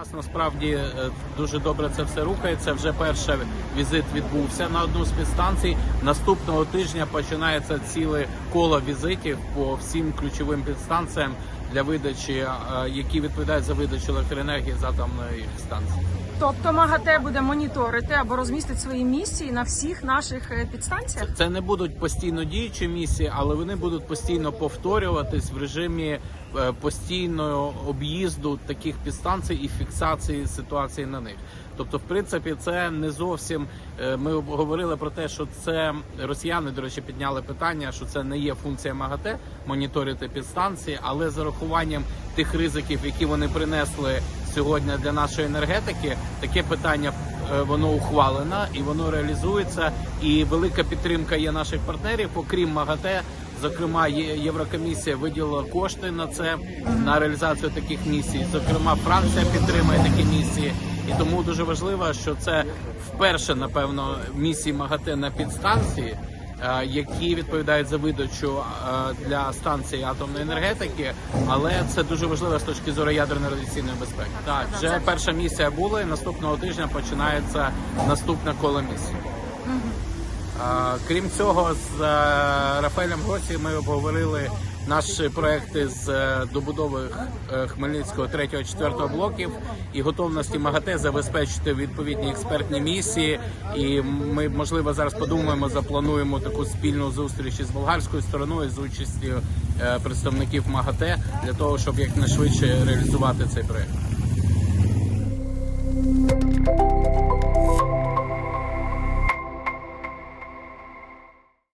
нас насправді е, дуже добре це все рухається. Вже перший візит відбувся на одну з підстанцій. Наступного тижня починається ціле коло візитів по всім ключовим підстанціям для видачі, е, які відповідають за видачу електроенергії з атомної станції. Тобто МАГАТЕ буде моніторити або розмістить свої місії на всіх наших е, підстанціях. Це не будуть постійно діючі місії, але вони будуть постійно повторюватись в режимі е, постійного об'їзду таких підстанцій і фіксації ситуації на них. Тобто, в принципі, це не зовсім е, ми говорили про те, що це росіяни, до речі, підняли питання, що це не є функція МАГАТЕ моніторити підстанції, але з урахуванням тих ризиків, які вони принесли сьогодні для нашої енергетики, таке питання е, воно ухвалено і воно реалізується. І велика підтримка є наших партнерів, окрім МАГАТЕ. Зокрема, Єврокомісія виділила кошти на це на реалізацію таких місій. Зокрема, Франція підтримує такі місії, і тому дуже важливо, що це вперше, напевно, місії МАГАТЕ на підстанції. Е, Які відповідають за видачу е, для станції атомної енергетики, але це дуже важливо з точки зору ядерної радіаційної безпеки. Так, вже перша місія була, і наступного тижня починається наступне коло місії. А, Крім цього, з е, Рафаелем Гросі ми обговорили наші проекти з е, добудови е, Хмельницького 3-4 блоків і готовності МАГАТЕ забезпечити відповідні експертні місії. І ми можливо зараз подумаємо, заплануємо таку спільну зустріч із болгарською стороною з участю е, представників МАГАТЕ для того, щоб якнайшвидше реалізувати цей проект.